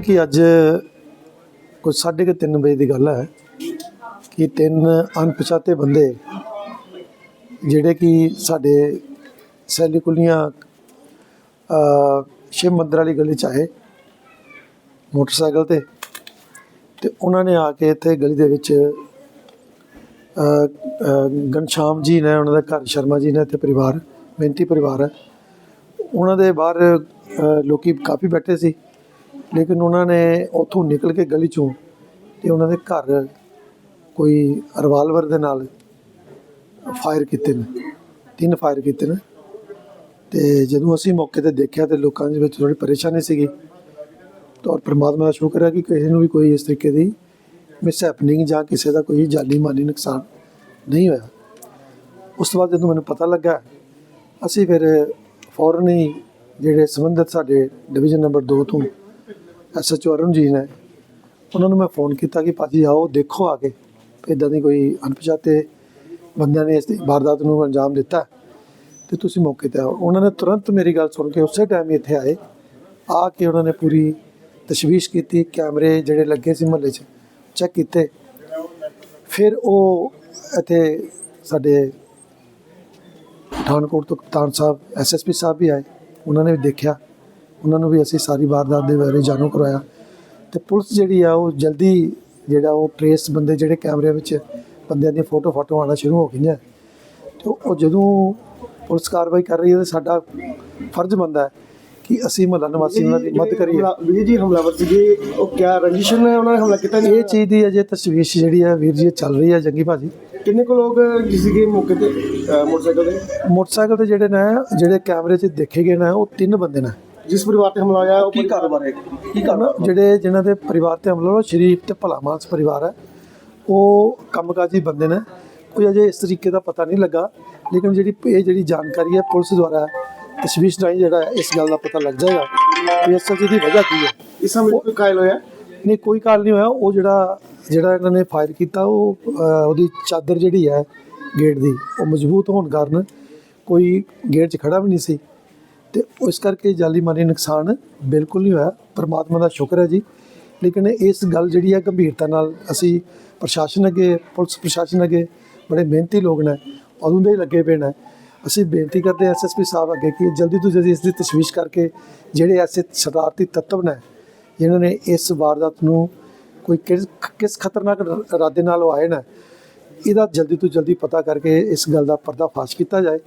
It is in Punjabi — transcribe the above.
ਕਿ ਅੱਜ ਕੁਝ ਸਾਢੇ ਕੁ ਤਿੰਨ ਵਜੇ ਦੀ ਗੱਲ ਹੈ ਕਿ ਤਿੰਨ ਅਣਪਛਾਤੇ ਬੰਦੇ ਜਿਹੜੇ ਕਿ ਸਾਡੇ ਸੈਲੀ ਕੁਲੀਆਂ ਸ਼ਿਵ ਮੰਦਰ ਵਾਲੀ ਗਲੀ ਚ ਆਏ ਮੋਟਰਸਾਈਕਲ ਤੇ ਤੇ ਉਹਨਾਂ ਨੇ ਆ ਕੇ ਇੱਥੇ ਗਲੀ ਦੇ ਵਿੱਚ ਅ, ਜੀ ਨੇ ਉਹਨਾਂ ਦਾ ਘਰ ਸ਼ਰਮਾ ਜੀ ਨੇ ਤੇ ਪਰਿਵਾਰ ਮਿਹਨਤੀ ਪਰਿਵਾਰ ਹੈ। ਉਹਨਾਂ ਦੇ ਬਾਹਰ ਅ, ਲੋਕੀ ਕਾਫੀ ਬੈਠੇ ਸੀ। ਲੇਕਿਨ ਉਹਨਾਂ ਨੇ ਉੱਥੋਂ ਨਿਕਲ ਕੇ ਗਲੀ ਚੋਂ ਅਤੇ ਉਹਨਾਂ ਦੇ ਘਰ ਕੋਈ ਰਿਵਾਲਵਰ ਦੇ ਨਾਲ ਫਾਇਰ ਕੀਤੇ ਨੇ, ਤਿੰਨ ਫਾਇਰ ਕੀਤੇ ਨੇ। ਤੇ ਜਦੋਂ ਅਸੀਂ ਮੌਕੇ ਤੇ ਦੇਖਿਆ ਤੇ ਲੋਕਾਂ ਦੇ ਵਿੱਚ ਥੋੜੀ ਪਰੇਸ਼ਾਨੀ ਸੀਗੀ ਤਾਂ ਔਰ ਪ੍ਰਮਾਤਮਾ ਦਾ ਸ਼ੁਕਰ ਹੈ ਕਿ ਕਿਸੇ ਨੂੰ ਵੀ ਕੋਈ ਇਸ ਤਰੀਕੇ ਦੀ ਮਿਸ ਹੈਪਨਿੰਗ ਜਾਂ ਕਿਸੇ ਦਾ ਕੋਈ ਜਾਨੀ ਮਾਲੀ ਨੁਕਸਾਨ ਨਹੀਂ ਹੋਇਆ। ਉਸ ਤੋਂ ਬਾਅਦ ਜਦੋਂ ਮੈਨੂੰ ਪਤਾ ਲੱਗਾ, ਅਸੀਂ ਫਿਰ ਫੌਰਨ ਹੀ ਜਿਹੜੇ ਸੰਬੰਧਿਤ ਸਾਡੇ ਡਿਵੀਜ਼ਨ ਨੰਬਰ 2 ਤੋਂ ਐਸਐਚਓ ਅਰੁਣ ਜੀ ਨੇ, ਉਹਨਾਂ ਨੂੰ ਮੈਂ ਫੋਨ ਕੀਤਾ ਕਿ ਭਾਜੀ ਆਓ, ਦੇਖੋ ਆ ਕੇ ਇਦਾਂ ਦੀ ਕੋਈ ਅਣਪਛਾਤੇ ਬੰਦਿਆਂ ਨੇ ਇਸ ਦੀ ਵਾਰਦਾਤ ਨੂੰ ਅੰਜਾਮ ਦਿੱਤਾ ਤੇ ਤੁਸੀਂ ਮੌਕੇ ਤੇ ਆਓ। ਉਹਨਾਂ ਨੇ ਤੁਰੰਤ ਮੇਰੀ ਗੱਲ ਸੁਣ ਕੇ ਉਸੇ ਟਾਈਮ ਹੀ ਇੱਥੇ ਆਏ, ਆ ਕੇ ਉਹਨਾਂ ਨੇ ਪੂਰੀ ਤਸ਼ਵੀਸ਼ ਕੀਤੀ, ਕੈਮਰੇ ਜਿਹੜੇ ਲੱਗੇ ਸੀ ਮਹੱਲੇ 'ਚ ਚੈੱਕ ਕੀਤੇ। ਫਿਰ ਉਹ ਇੱਥੇ ਸਾਡੇ ਪਠਾਨਕੋਟ ਤੋਂ ਕਪਤਾਨ ਸਾਹਿਬ ਐਸਐਸਪੀ ਸਾਹਿਬ ਵੀ ਆਏ, ਉਹਨਾਂ ਨੇ ਵੀ ਦੇਖਿਆ। ਉਹਨਾਂ ਨੂੰ ਵੀ ਅਸੀਂ ਸਾਰੀ ਵਾਰਦਾਤ ਦੇ ਬਾਰੇ ਜਾਣੂ ਕਰਵਾਇਆ। ਤੇ ਪੁਲਿਸ ਜਿਹੜੀ ਆ ਉਹ ਜਲਦੀ ਜਿਹੜਾ ਉਹ ਟਰੇਸ ਬੰਦੇ ਜਿਹੜੇ ਕੈਮਰੇ ਵਿੱਚ ਬੰਦਿਆਂ ਦੀਆਂ ਫੋਟੋ ਫੋਟੋ ਆਉਣਾ ਸ਼ੁਰੂ ਹੋ ਗਈਆਂ। ਤੇ ਉਹ ਜਦੋਂ ਪੁਲਿਸ ਕਾਰਵਾਈ ਕਰ ਰਹੀ ਹੈ ਤੇ ਸਾਡਾ ਫਰਜ਼ ਬਣਦਾ ਹੈ ਕਿ ਅਸੀਂ ਮਹੱਲਾ ਨਿਵਾਸੀਆਂ ਦੀ ਮਦਦ ਕਰੀਏ। ਵੀਰ ਜੀ ਹਮਲਾਵਰ ਸੀਗੇ ਉਹ ਕਿਆ ਰੰਜਿਸ਼ਨ ਨੇ ਉਹਨਾਂ ਨੇ ਹਮਲਾ ਕੀਤਾ ਇਹ ਚੀਜ਼ ਦੀ ਅਜੇ ਤਸ਼ਵੀਸ਼ ਜਿਹੜੀ ਹੈ ਵੀਰ ਜੀ ਚੱਲ ਰਹੀ ਹੈ ਜੰਗੀ ਭਾਜੀ। ਕਿੰਨੇ ਕੁ ਲੋਕ ਸੀਗੇ ਮੌਕੇ ਤੇ ਮੋਟਰਸਾਈਕਲ ਤੇ? ਮੋਟਰਸਾਈਕਲ ਤੇ ਜਿਹੜੇ ਨੇ ਜਿਹੜੇ ਕੈਮਰੇ 'ਚ ਦੇਖੇ ਗਏ ਨੇ ਉਹ ਤਿੰਨ ਬੰਦੇ ਨੇ। ਜਿਸ ਪਰਿਵਾਰ ਤੇ ਹਮਲਾ ਹੋਇਆ ਉਹ ਕੀ ਕਾਰੋਬਾਰ ਹੈ? ਕੀ ਕਾਰਨ ਜਿਹੜੇ ਜਿਨ੍ਹਾਂ ਦੇ ਪਰਿਵਾਰ ਤੇ ਹਮਲਾ ਹੋਇਆ ਸ਼ਰੀਫ ਤੇ ਭਲਾ ਮਾਨਸ ਪਰਿਵਾਰ ਹੈ। ਉਹ ਕੰਮਕਾਜੀ ਬੰਦੇ ਨੇ। ਕੋਈ ਅਜੇ ਇਸ ਤਰੀਕੇ ਦਾ ਪਤਾ ਨਹੀਂ ਲੱਗਾ। ਲੇਕਿਨ ਜਿਹੜੀ ਇਹ ਜਿਹੜੀ ਜਾਣਕਾਰੀ ਹੈ ਪੁਲਿਸ ਦੁਆਰਾ ਤਸ਼ਵੀਸ਼ ਰਾਹੀਂ ਜਿਹੜਾ ਇਸ ਗੱਲ ਦਾ ਪਤਾ ਲੱਗ ਜਾਏਗਾ ਕਿ ਅਸਲ 'ਚ ਇਹਦੀ ਵਜ੍ਹਾ ਕੀ ਹੈ। ਇਸ ਸਮੇਂ ਕੋਈ ਕਾਇਲ ਹੋਇਆ? ਨਹੀਂ ਕੋਈ ਕਾਲ ਨਹੀਂ ਹੋਇਆ। ਉਹ ਜਿਹੜਾ ਜਿਹੜਾ ਇਹਨਾਂ ਨੇ ਫਾਇਰ ਕੀਤਾ ਉਹ ਉਹਦੀ ਚਾਦਰ ਜਿਹੜੀ ਹੈ ਗੇਟ ਦੀ ਉਹ ਮਜ਼ਬੂਤ ਹੋਣ ਕਾਰਨ ਕੋਈ ਗੇਟ 'ਚ ਖੜਾ ਵੀ ਨਹੀਂ ਸੀ। ਤੇ ਉਸ ਕਰਕੇ ਜਾਲੀ ਮਾਲੀ ਨੁਕਸਾਨ ਬਿਲਕੁਲ ਨਹੀਂ ਹੋਇਆ। ਪਰਮਾਤਮਾ ਦਾ ਸ਼ੁਕਰ ਹੈ ਜੀ। ਲੇਕਿਨ ਇਸ ਗੱਲ ਜਿਹੜੀ ਹੈ ਗੰਭੀਰਤਾ ਨਾਲ ਅਸੀਂ ਪ੍ਰਸ਼ਾਸਨ ਅੱਗੇ, ਪੁਲਿਸ ਪ੍ਰਸ਼ਾਸਨ ਅੱਗੇ ਬੜੇ ਮਿਹਨਤੀ ਲੋਕ ਨੇ, ਉਦੋਂ ਦੇ ਹੀ ਲੱਗੇ ਪਏ ਨੇ। ਅਸੀਂ ਬੇਨਤੀ ਕਰਦੇ ਹਾਂ ਐਸਐਸਪੀ ਸਾਹਿਬ ਅੱਗੇ ਕਿ ਜਲਦੀ ਤੋਂ ਜਲਦੀ ਇਸ ਦੀ ਤਸ਼ਵੀਸ਼ ਕਰਕੇ ਜਿਹੜੇ ਐਸੇ ਸ਼ਰਾਰਤੀ ਤੱਤਵ ਨੇ, ਜਿਨ੍ਹਾਂ ਨੇ ਇਸ ਵਾਰਦਾਤ ਨੂੰ ਕੋਈ ਕਿਸ ਖਤਰਨਾਕ ਇਰਾਦੇ ਨਾਲ ਉਹ ਆਏ ਨੇ, ਇਹਦਾ ਜਲਦੀ ਤੋਂ ਜਲਦੀ ਪਤਾ ਕਰਕੇ ਇਸ ਗੱਲ ਦਾ ਪਰਦਾਫਾਸ਼ ਕੀਤਾ ਜਾਏ।